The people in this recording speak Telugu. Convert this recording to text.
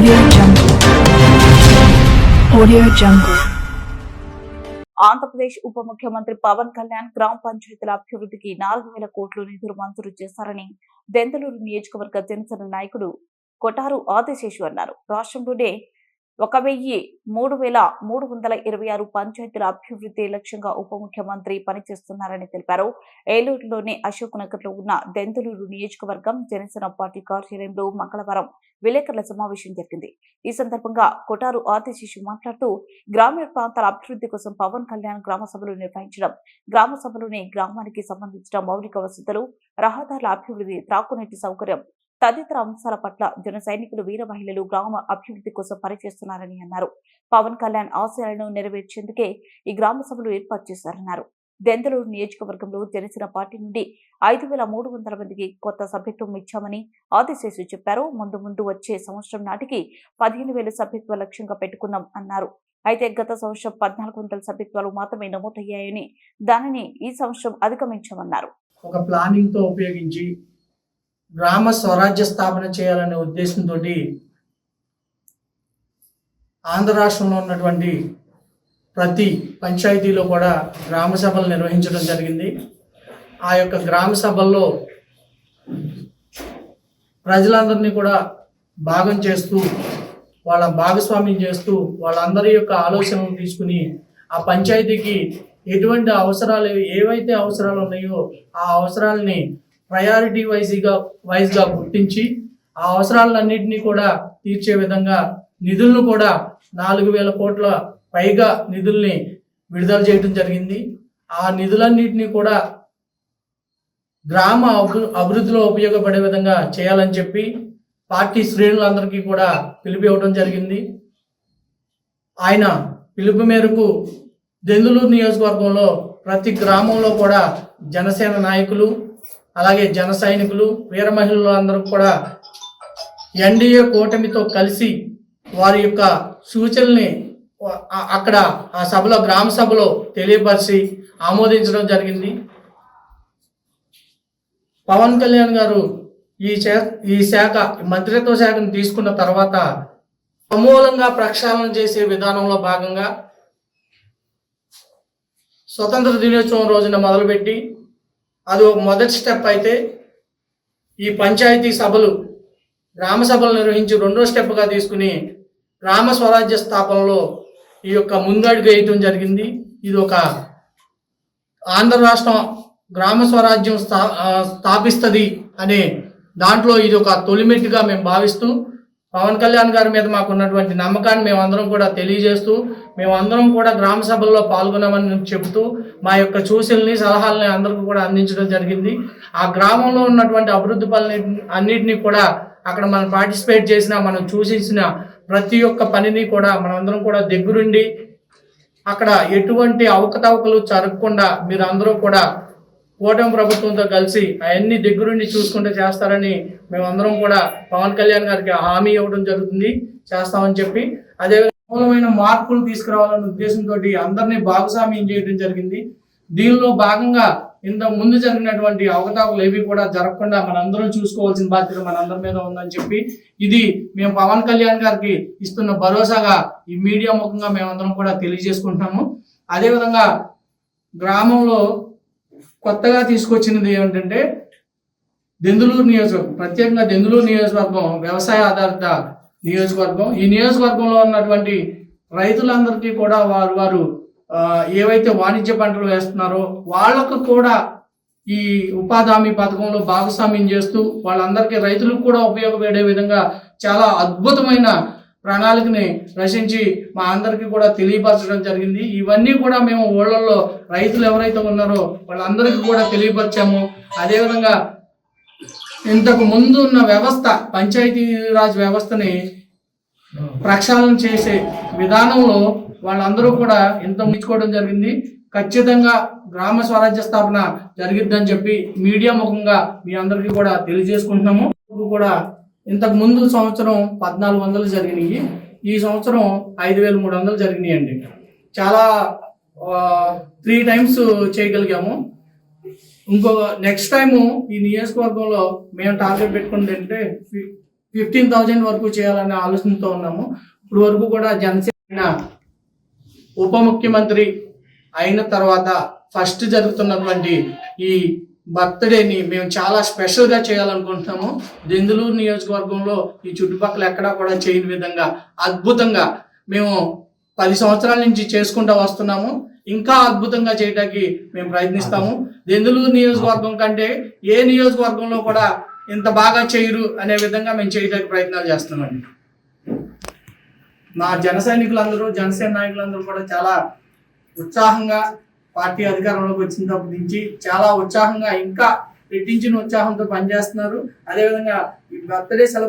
Audio Jungle. Audio Jungle. Andhra Pradesh ఉప ముఖ్యమంత్రి పవన్ కళ్యాణ్ గ్రామ పంచాయతీల అభివృద్ధికి నాలుగు వేల కోట్లు నిధులు మంజూరు చేశారని దెందలూరు నియోజకవర్గ జనసేన నాయకుడు కొటారు ఆదిశేషు అన్నారు రాష్ట్రంలోనే ఒక వెయ్యి మూడు వేల మూడు వందల ఇరవై ఆరు పంచాయతీల అభివృద్ధి లక్ష్యంగా ఉప ముఖ్యమంత్రి పనిచేస్తున్నారని తెలిపారు. ఏలూరులోని అశోక్ నగర్లో ఉన్న దెందులూరు నియోజకవర్గం జనసేన పార్టీ కార్యాలయంలో మంగళవారం విలేకరుల సమావేశం జరిగింది. ఈ సందర్భంగా కొటారు ఆదిశేషు మాట్లాడుతూ గ్రామీణ ప్రాంతాల అభివృద్ధి కోసం పవన్ కళ్యాణ్ గ్రామ సభలు నిర్వహించడం గ్రామ సభలోని గ్రామానికి సంబంధించిన మౌలిక వసతులు రహదారుల అభివృద్ధి త్రాకునీటి సౌకర్యం తదితర అంశాల పట్ల జన సైనికులు వీర మహిళలు గ్రామ అభివృద్ధి కోసం పనిచేస్తున్నారని అన్నారు. పవన్ కళ్యాణ్ ఆశయాలను నెరవేర్చేందుకే ఈ గ్రామ సభలు ఏర్పాటు చేశారన్నారు. దెందలూరు నియోజకవర్గంలో జనసేన పార్టీ నుండి ఐదు వేల మూడు వందల మందికి కొత్త సభ్యత్వం ఇచ్చామని ఆదిశేషు చెప్పారు. ముందు ముందు వచ్చే సంవత్సరం నాటికి పదిహేను వేల సభ్యత్వ లక్ష్యంగా పెట్టుకున్నాం అన్నారు. అయితే గత సంవత్సరం పద్నాలుగు వందల సభ్యత్వాలు మాత్రమే నమోదయ్యాయని దానిని ఈ సంవత్సరం అధిగమించామన్నారు. ఒక ప్లానింగ్తో ఉపయోగించి గ్రామ స్వరాజ్య స్థాపన చేయాలనే ఉద్దేశంతో ఆంధ్ర రాష్ట్రంలో ఉన్నటువంటి ప్రతి పంచాయతీలో కూడా గ్రామ సభలు నిర్వహించడం జరిగింది. ఆ యొక్క గ్రామ సభల్లో ప్రజలందరినీ కూడా భాగం చేస్తూ వాళ్ళ భాగస్వామ్యం చేస్తూ వాళ్ళందరి యొక్క ఆలోచనలు తీసుకుని ఆ పంచాయతీకి ఎటువంటి అవసరాలు ఏవైతే అవసరాలు ఉన్నాయో ఆ అవసరాలని ప్రయారిటీ వైజ్గా వైజ్గా గుర్తించి ఆ అవసరాలన్నింటినీ కూడా తీర్చే విధంగా నిధులను కూడా నాలుగు వేల కోట్ల పైగా నిధుల్ని విడుదల చేయడం జరిగింది. ఆ నిధులన్నింటినీ కూడా గ్రామ అభి అభివృద్ధిలో ఉపయోగపడే విధంగా చేయాలని చెప్పి పార్టీ శ్రేణులందరికీ కూడా పిలుపు ఇవ్వడం జరిగింది. ఆయన పిలుపు మేరకు దెందులూరు నియోజకవర్గంలో ప్రతి గ్రామంలో కూడా జనసేన నాయకులు అలాగే జన సైనికులు వీర మహిళలు అందరూ కూడా ఎన్డీఏ కూటమితో కలిసి వారి యొక్క సూచనల్ని అక్కడ ఆ సభలో గ్రామ సభలో తెలియపరిచి ఆమోదించడం జరిగింది. పవన్ కళ్యాణ్ గారు ఈ శాఖ ఈ శాఖ మంత్రిత్వ శాఖను తీసుకున్న తర్వాత సమూలంగా ప్రక్షాళన చేసే విధానంలో భాగంగా స్వతంత్ర దినోత్సవం రోజున మొదలుపెట్టి అది మొదటి స్టెప్ అయితే ఈ పంచాయతీ సభలు గ్రామ సభలు నిర్వహించి రెండో స్టెప్గా తీసుకుని గ్రామ స్వరాజ్య స్థాపనలో ఈ యొక్క ముందడుగు వేయటం జరిగింది. ఇది ఒక ఆంధ్ర రాష్ట్రం గ్రామ స్వరాజ్యం స్థా స్థాపిస్తుంది అనే దాంట్లో ఇది ఒక తొలిమెట్టుగా మేము భావిస్తూ పవన్ కళ్యాణ్ గారి మీద మాకు ఉన్నటువంటి నమ్మకాన్ని మేమందరం కూడా తెలియజేస్తూ మేమందరం కూడా గ్రామ సభల్లో పాల్గొన్నామని చెబుతూ మా యొక్క సూచనల్ని సలహాలని అందరికీ కూడా అందించడం జరిగింది. ఆ గ్రామంలో ఉన్నటువంటి అభివృద్ధి పనులని అన్నిటినీ కూడా అక్కడ మనం పార్టిసిపేట్ చేసిన మనం చూసేసిన ప్రతి ఒక్క పనిని కూడా మనందరం కూడా దగ్గరుండి అక్కడ ఎటువంటి అవకతవకలు జరగకుండా మీరు అందరూ కూడా కూటమి ప్రభుత్వంతో కలిసి అవన్నీ దగ్గరుండి చూసుకుంటూ చేస్తారని మేమందరం కూడా పవన్ కళ్యాణ్ గారికి హామీ ఇవ్వడం జరుగుతుంది. చేస్తామని చెప్పి అదే మూలమైన మార్పులు తీసుకురావాలనే ఉద్దేశంతో అందరినీ భాగస్వామ్యం చేయడం జరిగింది. దీనిలో భాగంగా ఇంత ముందు జరిగినటువంటి అవకతవకలు ఏవి కూడా జరగకుండా మనందరం చూసుకోవాల్సిన బాధ్యత మనందరి మీద ఉందని చెప్పి ఇది మేము పవన్ కళ్యాణ్ గారికి ఇస్తున్న భరోసాగా ఈ మీడియా ముఖంగా మేమందరం కూడా తెలియజేసుకుంటున్నాము. అదేవిధంగా గ్రామంలో కొత్తగా తీసుకొచ్చినది ఏమిటంటే దెందులూరు నియోజకవర్గం. ప్రత్యేకంగా దెందులూరు నియోజకవర్గం వ్యవసాయ ఆధారిత నియోజకవర్గం. ఈ నియోజకవర్గంలో ఉన్నటువంటి రైతులందరికీ కూడా వారు వారు ఏవైతే వాణిజ్య పంటలు వేస్తున్నారో వాళ్ళకు కూడా ఈ ఉపాధి హామీ పథకంలో భాగస్వామ్యం చేస్తూ వాళ్ళందరికీ రైతులకు కూడా ఉపయోగపడే విధంగా చాలా అద్భుతమైన ప్రణాళికని రచించి మా అందరికీ కూడా తెలియపరచడం జరిగింది. ఇవన్నీ కూడా మేము ఊళ్ళల్లో రైతులు ఎవరైతే ఉన్నారో వాళ్ళందరికీ కూడా తెలియపరిచాము. అదేవిధంగా ఇంతకు ముందు ఉన్న వ్యవస్థ పంచాయతీరాజ్ వ్యవస్థని ప్రక్షాళన చేసే విధానంలో వాళ్ళందరూ కూడా ఇంత ముంచుకోవడం జరిగింది. ఖచ్చితంగా గ్రామ స్వరాజ్య స్థాపన జరిగిద్దని చెప్పి మీడియా ముఖంగా మీ అందరికీ కూడా తెలియజేసుకుంటున్నాము. కూడా ఇంతకు ముందు సంవత్సరం పద్నాలుగు వందలు జరిగినాయి ఈ సంవత్సరం ఐదు వేల మూడు వందలు జరిగినాయి అండి చాలా త్రీ టైమ్స్ చేయగలిగాము. ఇంకో నెక్స్ట్ టైము ఈ నియోజకవర్గంలో మేము టార్గెట్ పెట్టుకుంది అంటే ఫిఫ్టీన్ థౌజండ్ వరకు చేయాలనే ఆలోచనతో ఉన్నాము. ఇప్పుడు వరకు కూడా జనసేన ఉప ముఖ్యమంత్రి అయిన తర్వాత ఫస్ట్ జరుగుతున్నటువంటి ఈ బర్త్డేని మేము చాలా స్పెషల్గా చేయాలనుకుంటున్నాము. దెందులూరు నియోజకవర్గంలో ఈ చుట్టుపక్కల ఎక్కడా కూడా చేయని విధంగా అద్భుతంగా మేము పది సంవత్సరాల నుంచి చేసుకుంటూ వస్తున్నాము. ఇంకా అద్భుతంగా చేయడానికి మేము ప్రయత్నిస్తాము. దెందులూరు నియోజకవర్గం కంటే ఏ నియోజకవర్గంలో కూడా ఇంత బాగా చేయరు అనే విధంగా మేము చేయడానికి ప్రయత్నాలు చేస్తున్నామండి. మా జన సైనికులందరూ జనసేన నాయకులందరూ కూడా చాలా ఉత్సాహంగా పార్టీ అధికారంలోకి వచ్చినప్పటి నుంచి చాలా ఉత్సాహంగా ఇంకా రెట్టించిన ఉత్సాహంతో పనిచేస్తున్నారు. అదేవిధంగా ఈ బర్త్డే సెలబ్రేషన్